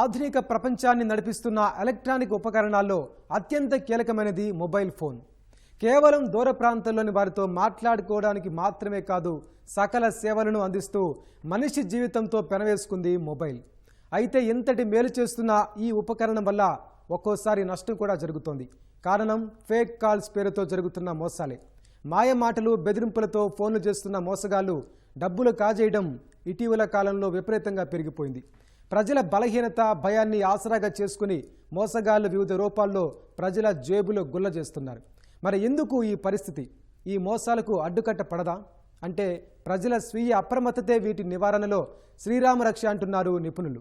ఆధునిక ప్రపంచాన్ని నడిపిస్తున్న ఎలక్ట్రానిక్ ఉపకరణాల్లో అత్యంత కీలకమైనది మొబైల్ ఫోన్. కేవలం దూర ప్రాంతంలోని వారితో మాట్లాడుకోవడానికి మాత్రమే కాదు సకల సేవలను అందిస్తూ మనిషి జీవితంతో పెనవేసుకుంది మొబైల్. అయితే ఇంతటి మేలు చేస్తున్న ఈ ఉపకరణం వల్ల ఒక్కోసారి నష్టం కూడా జరుగుతోంది. కారణం ఫేక్ కాల్స్ పేరుతో జరుగుతున్న మోసాలే. మాయ మాటలు బెదిరింపులతో ఫోన్లు చేస్తున్న మోసగాళ్ళు డబ్బులు కాజేయడం ఇటీవల కాలంలో విపరీతంగా పెరిగిపోయింది. ప్రజల బలహీనత భయాన్ని ఆసరాగా చేసుకుని మోసగాళ్ళు వివిధ రూపాల్లో ప్రజల జేబులో గుల్ల చేస్తున్నారు. మరి ఎందుకు ఈ పరిస్థితి? ఈ మోసాలకు అడ్డుకట్ట పడదా? అంటే ప్రజల స్వీయ అప్రమత్తతే వీటి నివారణలో శ్రీరామరక్ష అంటున్నారు నిపుణులు.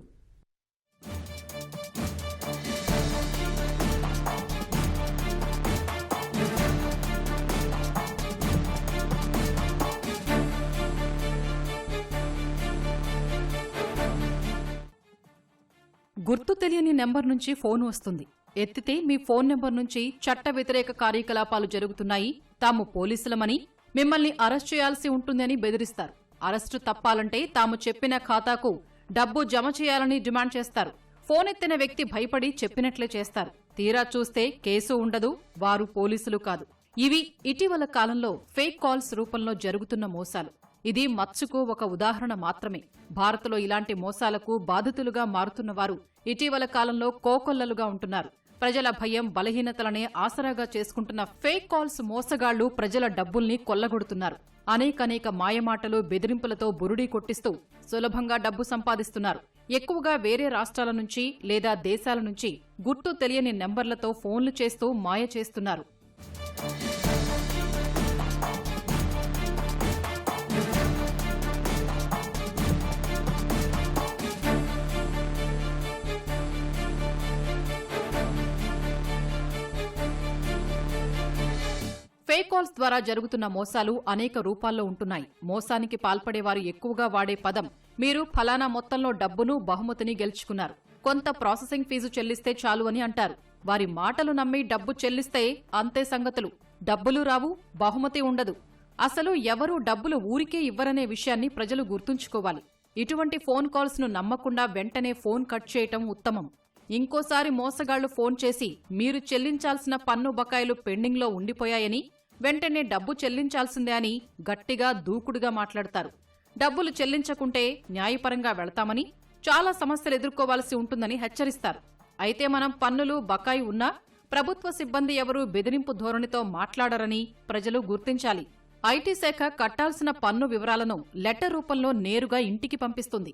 గుర్తు తెలియని నెంబర్ నుంచి ఫోన్ వస్తుంది. ఎత్తితే మీ ఫోన్ నెంబర్ నుంచి చట్ట వ్యతిరేక కార్యకలాపాలు జరుగుతున్నాయి. తాము పోలీసులమని మిమ్మల్ని అరెస్ట్ చేయాల్సి ఉంటుందని బెదిరిస్తారు. అరెస్టు తప్పాలంటే తాము చెప్పిన ఖాతాకు డబ్బు జమ చేయాలని డిమాండ్ చేస్తారు. ఫోన్ ఎత్తిన వ్యక్తి భయపడి చెప్పినట్లే చేస్తారు. తీరా చూస్తే కేసు ఉండదు వారు పోలీసులు కాదు. ఇవి ఇటీవల కాలంలో ఫేక్ కాల్స్ రూపంలో జరుగుతున్న మోసాలు. ఇది మత్సుకు ఒక ఉదాహరణ మాత్రమే. భారత్లో ఇలాంటి మోసాలకు బాధితులుగా మారుతున్నవారు ఇటీవల కాలంలో కోకొల్లలుగా ఉంటున్నారు. ప్రజల భయం బలహీనతలనే ఆసరాగా చేసుకుంటున్న ఫేక్ కాల్స్ మోసగాళ్ళు ప్రజల డబ్బుల్ని కొల్లగొడుతున్నారు. అనేకనేక మాయమాటలు బెదిరింపులతో బురుడీ కొట్టిస్తూ సులభంగా డబ్బు సంపాదిస్తున్నారు. ఎక్కువగా వేరే రాష్ట్రాల నుంచి లేదా దేశాల నుంచి గుర్తు తెలియని నెంబర్లతో ఫోన్లు చేస్తూ మాయ చేస్తున్నారు. ఫేక్ కాల్స్ ద్వారా జరుగుతున్న మోసాలు అనేక రూపాల్లో ఉంటున్నాయి. మోసానికి పాల్పడేవారు ఎక్కువగా వాడే పదం మీరు ఫలానా మొత్తంలో డబ్బును బహుమతిని గెలుచుకున్నారు. కొంత ప్రాసెసింగ్ ఫీజు చెల్లిస్తే చాలు అని అంటారు. వారి మాటలు నమ్మి డబ్బు చెల్లిస్తే అంతే సంగతులు. డబ్బులు రావు బహుమతి ఉండదు. అసలు ఎవరూ డబ్బులు ఊరికే ఇవ్వరనే విషయాన్ని ప్రజలు గుర్తుంచుకోవాలి. ఇటువంటి ఫోన్ కాల్స్ను నమ్మకుండా వెంటనే ఫోన్ కట్ చేయటం ఉత్తమం. ఇంకోసారి మోసగాళ్ళు ఫోన్ చేసి మీరు చెల్లించాల్సిన పన్ను బకాయిలు పెండింగ్లో ఉండిపోయాయని వెంటనే డబ్బు చెల్లించాల్సిందే అని గట్టిగా దూకుడుగా మాట్లాడతారు. డబ్బులు చెల్లించకుంటే న్యాయపరంగా వెళతామని చాలా సమస్యలు ఎదుర్కోవాల్సి ఉంటుందని హెచ్చరిస్తారు. అయితే మనం పన్నులు బకాయి ఉన్నా ప్రభుత్వ సిబ్బంది ఎవరూ బెదిరింపు ధోరణితో మాట్లాడరని ప్రజలు గుర్తించాలి. ఐటీ శాఖ కట్టాల్సిన పన్ను వివరాలను లెటర్ రూపంలో నేరుగా ఇంటికి పంపిస్తుంది.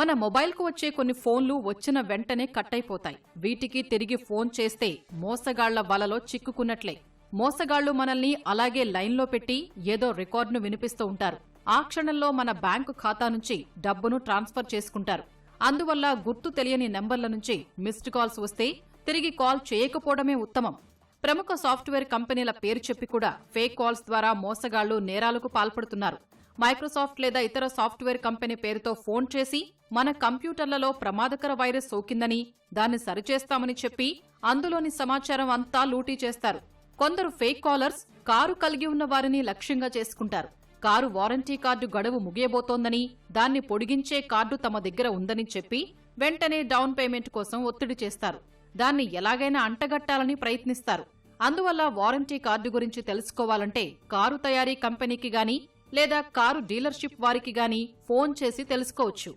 మన మొబైల్కు వచ్చే కొన్ని ఫోన్లు వచ్చిన వెంటనే కట్ అయిపోతాయి వీటికి తిరిగి ఫోన్ చేస్తే మోసగాళ్ళ వలలో చిక్కుకున్నట్లే. మోసగాళ్ళు మనల్ని అలాగే లైన్లో పెట్టి ఏదో రికార్డును వినిపిస్తూ ఉంటారు. ఆ క్షణంలో మన బ్యాంకు ఖాతా నుంచి డబ్బును ట్రాన్స్ఫర్ చేసుకుంటారు. అందువల్ల గుర్తు తెలియని నెంబర్ల నుంచి మిస్డ్ కాల్స్ వస్తే తిరిగి కాల్ చేయకపోవడమే ఉత్తమం. ప్రముఖ సాఫ్ట్వేర్ కంపెనీల పేరు చెప్పి కూడా ఫేక్ కాల్స్ ద్వారా మోసగాళ్ళు నేరాలకు పాల్పడుతున్నారు. మైక్రోసాఫ్ట్ లేదా ఇతర సాఫ్ట్వేర్ కంపెనీ పేరుతో ఫోన్ చేసి మన కంప్యూటర్లలో ప్రమాదకర వైరస్ సోకిందని దాన్ని సరిచేస్తామని చెప్పి అందులోని సమాచారం అంతా లూటీ చేస్తారు. కొందరు ఫేక్ కాలర్స్ కారు కలిగి ఉన్న వారిని లక్ష్యంగా చేసుకుంటారు. కారు వారంటీ కార్డు గడువు ముగియబోతోందని దాన్ని పొడిగించే కార్డు తమ దగ్గర ఉందని చెప్పి వెంటనే డౌన్ పేమెంట్ కోసం ఒత్తిడి చేస్తారు. దాన్ని ఎలాగైనా అంటగట్టాలని ప్రయత్నిస్తారు. అందువల్ల వారంటీ కార్డు గురించి తెలుసుకోవాలంటే కారు తయారీ కంపెనీకి గాని లేదా కారు డీలర్షిప్ వారికి గాని ఫోన్ చేసి తెలుసుకోవచ్చు.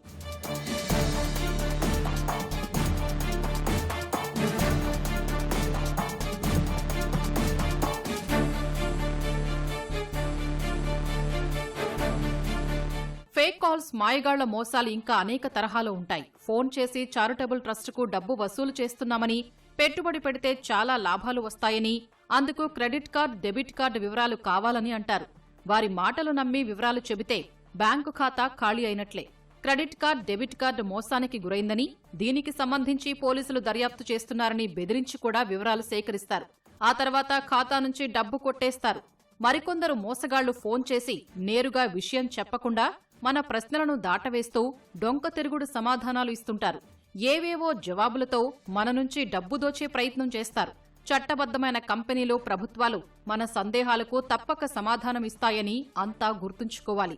ఫేక్ కాల్స్ మాయగాళ్ళ మోసాలు ఇంకా అనేక తరహాలో ఉంటాయి. ఫోన్ చేసి చారిటబుల్ ట్రస్టుకు డబ్బు వసూలు చేస్తున్నామని పెట్టుబడి పెడితే చాలా లాభాలు వస్తాయని అందుకు క్రెడిట్ కార్డ్ డెబిట్ కార్డు వివరాలు కావాలని అంటారు. వారి మాటలు నమ్మి వివరాలు చెబితే బ్యాంకు ఖాతా ఖాళీ అయినట్లే. క్రెడిట్ కార్డ్ డెబిట్ కార్డు మోసానికి గురైందని దీనికి సంబంధించి పోలీసులు దర్యాప్తు చేస్తున్నారని బెదిరించి కూడా వివరాలు సేకరిస్తారు. ఆ తర్వాత ఖాతా నుంచి డబ్బు కొట్టేస్తారు. మరికొందరు మోసగాళ్ళు ఫోన్ చేసి నేరుగా విషయం చెప్పకుండా మన ప్రశ్నలను దాటవేస్తూ డొంక తిరుగుడు సమాధానాలు ఇస్తుంటారు. ఏవేవో జవాబులతో మన నుంచి డబ్బు దోచే ప్రయత్నం చేస్తారు. చట్టబద్దమైన కంపెనీలు ప్రభుత్వాలు మన సందేహాలకు తప్పక సమాధానం ఇస్తాయని అంతా గుర్తుంచుకోవాలి.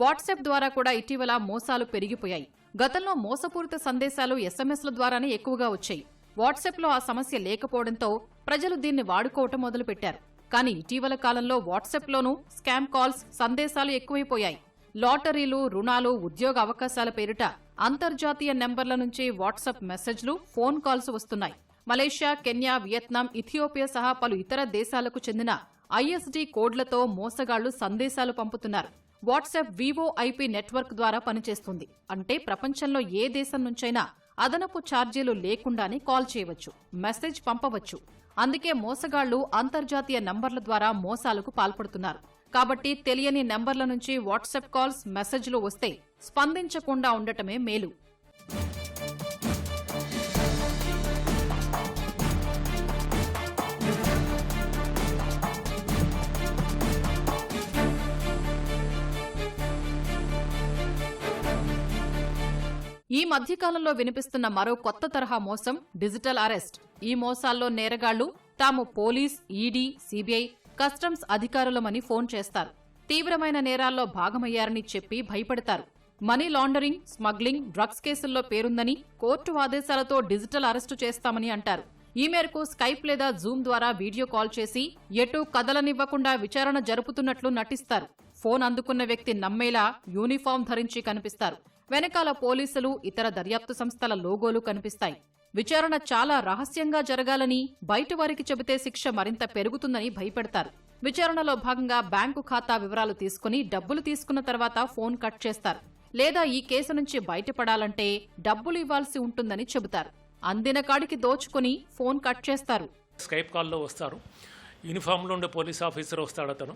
వాట్సాప్ ద్వారా కూడా ఇటీవల మోసాలు పెరిగిపోయాయి. గతంలో మోసపూరిత సందేశాలు ఎస్ఎంఎస్ల ద్వారానే ఎక్కువగా వచ్చాయి. వాట్సాప్లో ఆ సమస్య లేకపోవడంతో ప్రజలు దీన్ని వాడుకోవటం మొదలుపెట్టారు. కానీ ఇటీవల కాలంలో వాట్సాప్లోనూ స్కామ్ కాల్స్ సందేశాలు ఎక్కువైపోయాయి. లాటరీలు రుణాలు ఉద్యోగ అవకాశాల పేరిట అంతర్జాతీయ నెంబర్ల నుంచి వాట్సాప్ మెసేజ్లు ఫోన్ కాల్స్ వస్తున్నాయి. మలేషియా కెన్యా వియత్నాం ఇథియోపియా సహా పలు ఇతర దేశాలకు చెందిన ఐఎస్డీ కోడ్లతో మోసగాళ్ళు సందేశాలు పంపుతున్నారు. వాట్సాప్ వివోఐపీ నెట్వర్క్ ద్వారా పనిచేస్తుంది. అంటే ప్రపంచంలో ఏ దేశం నుంచైనా అదనపు ఛార్జీలు లేకుండానే కాల్ చేయవచ్చు మెసేజ్ పంపవచ్చు. అందుకే మోసగాళ్ళు అంతర్జాతీయ నంబర్ల ద్వారా మోసాలకు పాల్పడుతున్నారు. కాబట్టి తెలియని నెంబర్ల నుంచి వాట్సాప్ కాల్స్ మెసేజ్లు వస్తే స్పందించకుండా ఉండటమే మేలు. ఈ మధ్యకాలంలో వినిపిస్తున్న మరో కొత్త తరహా మోసం డిజిటల్ అరెస్ట్. ఈ మోసాల్లో నేరగాళ్ళు తాము పోలీస్ ఈడీ సిబిఐ కస్టమ్స్ అధికారులమని ఫోన్ చేస్తారు. తీవ్రమైన నేరాల్లో భాగమయ్యారని చెప్పి భయపడతారు. మనీ లాండరింగ్ స్మగ్లింగ్ డ్రగ్స్ కేసుల్లో పేరుందని కోర్టు ఆదేశాలతో డిజిటల్ అరెస్టు చేస్తామని అంటారు. ఈ మేరకు స్కైప్ లేదా జూమ్ ద్వారా వీడియో కాల్ చేసి ఎటూ కదలనివ్వకుండా విచారణ జరుపుతున్నట్లు నటిస్తారు. ఫోన్ అందుకున్న వ్యక్తి నమ్మేలా యూనిఫామ్ ధరించి కనిపిస్తారు. వెనకాల పోలీసులు ఇతర దర్యాప్తు సంస్థల లోగోలు కనిపిస్తాయి. విచారణ చాలా రహస్యంగా జరగాలని బయట వారికి చెబితే శిక్ష మరింత పెరుగుతుందని భయపెడతారు. విచారణలో భాగంగా బ్యాంకు ఖాతా వివరాలు తీసుకుని డబ్బులు తీసుకున్న తర్వాత ఫోన్ కట్ చేస్తారు. లేదా ఈ కేసు నుంచి బయటపడాలంటే డబ్బులు ఇవ్వాల్సి ఉంటుందని చెబుతారు. అందిన కాడికి దోచుకుని ఫోన్ కట్ చేస్తారు. స్కైప్ కాల్లో వస్తారు. యూనిఫామ్లో ఉండే పోలీస్ ఆఫీసర్ వస్తాడు అతను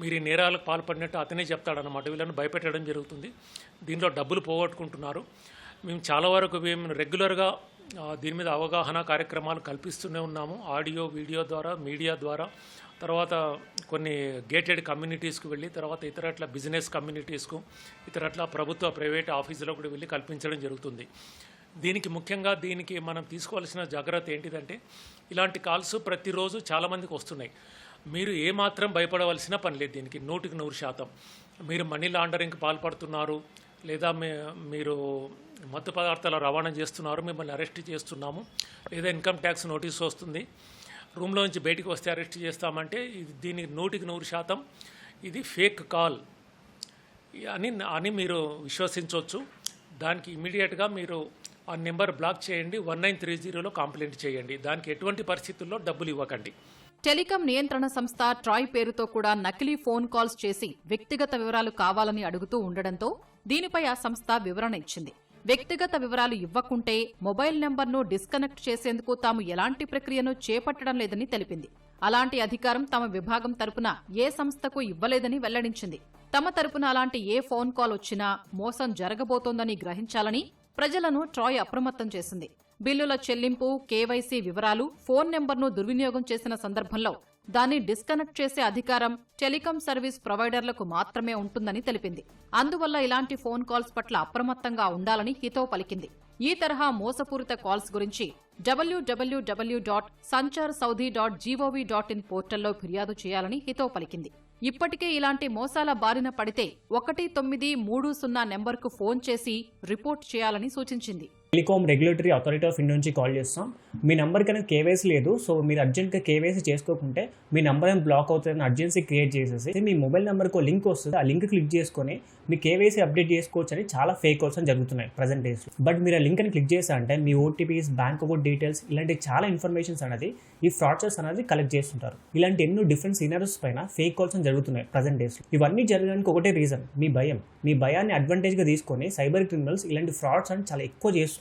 మీరు ఈ నేరాలకు పాల్పడినట్టు అతనే చెప్తాడనమాట వీళ్ళని భయపెట్టడం జరుగుతుంది. దీంట్లో డబ్బులు పోగొట్టుకుంటున్నారు. మేము చాలా వరకు మేము రెగ్యులర్గా దీని మీద అవగాహన కార్యక్రమాలు కల్పిస్తూనే ఉన్నాము. ఆడియో వీడియో ద్వారా మీడియా ద్వారా. తర్వాత కొన్ని గేటెడ్ కమ్యూనిటీస్కి వెళ్ళి తర్వాత ఇతరట్ల బిజినెస్ కమ్యూనిటీస్కు ఇతరట్ల ప్రభుత్వ ప్రైవేట్ ఆఫీసులో కూడా వెళ్ళి కల్పించడం జరుగుతుంది. దీనికి ముఖ్యంగా దీనికి మనం తీసుకోవాల్సిన జాగ్రత్త ఏంటిదంటే ఇలాంటి కాల్స్ ప్రతిరోజు చాలామందికి వస్తున్నాయి. మీరు ఏమాత్రం భయపడవలసిన పని లేదు దీనికి. నూటికి నూరు శాతం. మీరు మనీ లాండరింగ్కి పాల్పడుతున్నారు లేదా మీ మీరు మత్తు పదార్థాల రవాణా చేస్తున్నారు మిమ్మల్ని అరెస్ట్ చేస్తున్నాము లేదా ఇన్కమ్ ట్యాక్స్ నోటీస్ వస్తుంది రూమ్లో నుంచి బయటికి వస్తే అరెస్ట్ చేస్తామంటే ఇది దీనికి నూటికి నూరు శాతం. ఇది ఫేక్ కాల్. అని అని మీరు విశ్వసించవచ్చు. దానికి ఇమీడియట్గా మీరు ఆ నెంబర్ బ్లాక్ చేయండి వన్ నైన్ త్రీ జీరోలో కంప్లైంట్ చేయండి. దానికి ఎటువంటి పరిస్థితుల్లో డబ్బులు ఇవ్వకండి. టెలికాం నియంత్రణ సంస్థ ట్రాయ్ పేరుతో కూడా నకిలీ ఫోన్ కాల్స్ చేసి వ్యక్తిగత వివరాలు కావాలని అడుగుతూ ఉండడంతో దీనిపై ఆ సంస్థ వివరణ ఇచ్చింది. వ్యక్తిగత వివరాలు ఇవ్వకుంటే మొబైల్ నెంబర్ను డిస్కనెక్ట్ చేసేందుకు తాము ఎలాంటి ప్రక్రియను చేపట్టడం లేదని తెలిపింది. అలాంటి అధికారం తమ విభాగం తరపున ఏ సంస్థకు ఇవ్వలేదని వెల్లడించింది. తమ తరపున అలాంటి ఏ ఫోన్ కాల్ వచ్చినా మోసం జరగబోతోందని గ్రహించాలని ప్రజలను ట్రాయ్ అప్రమత్తం చేసింది. బిల్లుల చెల్లింపు కేవైసీ వివరాలు ఫోన్ నెంబర్ను దుర్వినియోగం చేసిన సందర్భంలో దాన్ని డిస్కనెక్ట్ చేసే అధికారం టెలికాం సర్వీస్ ప్రొవైడర్లకు మాత్రమే ఉంటుందని తెలిపింది. అందువల్ల ఇలాంటి ఫోన్ కాల్స్ పట్ల అప్రమత్తంగా ఉండాలని హితో పలికింది. ఈ తరహా మోసపూరిత కాల్స్ గురించి డబ్ల్యూడబ్ల్యూడబ్ల్యూ dot Sanchar Saathi dot gov dot in పోర్టల్లో ఫిర్యాదు చేయాలని హితో పలికింది. ఇప్పటికే ఇలాంటి మోసాల బారిన పడితే ఒకటి తొమ్మిది మూడు సున్నా నెంబర్కు ఫోన్ చేసి రిపోర్ట్ చేయాలని సూచించింది. Telecom regulatory authority of India నుంచి కాల్ చేస్తాం. మీ నెంబర్ కనుక కేవైసీ లేదు. సో మీరు అర్జెంట్గా కేవైసీ చేసుకోకుంటే మీ నెంబర్ ఏం బ్లాక్ అవుతుందని అర్జెన్సీ క్రియేట్ చేసేసి మీ మొబైల్ నెంబర్కి లింక్ వస్తుంది. ఆ లింక్ క్లిక్ చేసుకొని మీ కేవైసీ అప్డేట్ చేసుకోవచ్చు అని చాలా ఫేక్ కాల్స్ అని జరుగుతున్నాయి ప్రజెంట్ డేస్లో. బట్ మీరు ఆ లింక్ అని క్లిక్ చేసా అంటే మీ ఓటీపీస్ బ్యాంక్ అకౌంట్ డీటెయిల్స్ ఇలాంటి చాలా ఇన్ఫర్మేషన్స్ అనేది ఈ ఫ్రాడ్చర్స్ అనేది కలెక్ట్ చేస్తుంటారు. ఇలాంటి ఎన్నో డిఫరెంట్ సీనరీస్ పైన ఫేక్ కాల్స్ అని జరుగుతున్నాయి ప్రజెంట్ డేస్లో. ఇవన్నీ జరగడానికి ఒకటే రీజన్ మీ భయం. మీ భయాన్ని అడ్వాంటేజ్గా తీసుకొని సైబర్ క్రిమినల్స్ ఇలాంటి ఫ్రాడ్స్ అని చాలా ఎక్కువ చేస్తున్నారు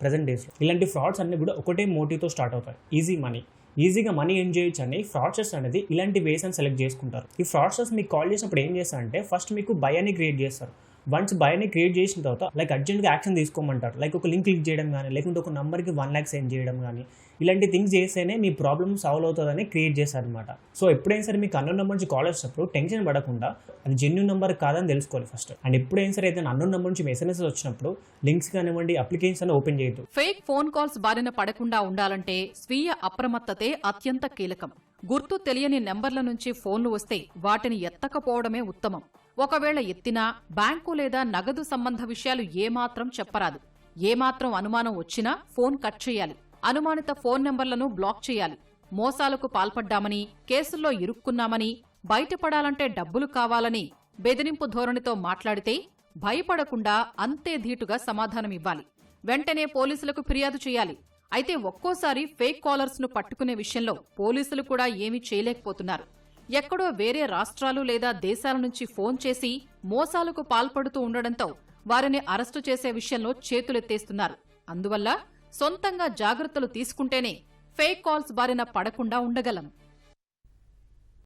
ప్రజెంట్ డేస్లో ఇలాంటి ఫ్రాడ్స్ అన్ని కూడా ఒకటే మోటివ్తో స్టార్ట్ అవుతాయి. ఈజీ మనీ ఈజీగా మనీ ఎర్న్ చేయొచ్చు అని ఫ్రాడ్స్టర్స్ అనేది ఇలాంటి వేస్ అని సెలెక్ట్ చేసుకుంటారు. ఈ ఫ్రాడ్స్టర్స్ మీకు కాల్ చేసినప్పుడు ఏం చేస్తారంటే ఫస్ట్ మీకు భయాన్ని క్రియేట్ చేస్తారు. వన్స్ భయాన్ని క్రియేట్ చేసిన తర్వాత లైక్ అర్జెంట్గా యాక్షన్ తీసుకోమంటారు. లైక్ ఒక లింక్ క్లిక్ చేయడం కానీ లేకుంటే ఒక నెంబర్కి వన్ ల్యాక్ సెండ్ చేయడం కానీ ఇలాంటి థింగ్స్ చేస్తేనే మీ ప్రాబ్లమ్ సాల్వ్ అవుతుందని క్రియేట్ చేశారు అనమాట సో ఎప్పుడైనా సరే మీకు అన్నోన్ నెంబర్ నుంచి కాల్ వచ్చినప్పుడు టెన్షన్ పడకుండా అది జెన్యున్ నెంబర్ కాదని తెలుసుకోవాలి ఫస్ట్ అండ్ ఎప్పుడైనా సరే ఏదైనా అన్నోన్ నెంబర్ నుంచి మెసేజెస్ వచ్చినప్పుడు లింక్స్ కానివ్వండి అప్లికేషన్ అని ఓపెన్ చేయొద్దు. ఫేక్ ఫోన్ కాల్స్ బారిన పడకుండా ఉండాలంటే స్వీయ అప్రమత్తతే అత్యంత కీలకం. గుర్తు తెలియని నెంబర్ల నుంచి ఫోన్లు వస్తే వాటిని ఎత్తకపోవడమే ఉత్తమం. ఒకవేళ ఎత్తినా బ్యాంకు లేదా నగదు సంబంధ విషయాలు ఏమాత్రం చెప్పరాదు. ఏమాత్రం అనుమానం వచ్చినా ఫోన్ కట్ చేయాలి. అనుమానిత ఫోన్ నెంబర్లను బ్లాక్ చేయాలి. మోసాలకు పాల్పడ్డామని కేసుల్లో ఇరుక్కున్నామని బయటపడాలంటే డబ్బులు కావాలని బెదిరింపు ధోరణితో మాట్లాడితే భయపడకుండా అంతే ధీటుగా సమాధానమివ్వాలి వెంటనే పోలీసులకు ఫిర్యాదు చేయాలి. అయితే ఒక్కోసారి ఫేక్ కాలర్స్ను పట్టుకునే విషయంలో పోలీసులు కూడా ఏమీ చేయలేకపోతున్నారు. ఎక్కడో వేరే రాష్ట్రాలు లేదా దేశాల నుంచి ఫోన్ చేసి మోసాలకు పాల్పడుతూ ఉండడంతో వారిని అరెస్టు చేసే విషయంలో చేతులెత్తేస్తున్నారు. అందువల్ల సొంతంగా జాగ్రత్తలు తీసుకుంటేనే ఫేక్ కాల్స్ బారిన పడకుండా ఉండగలం.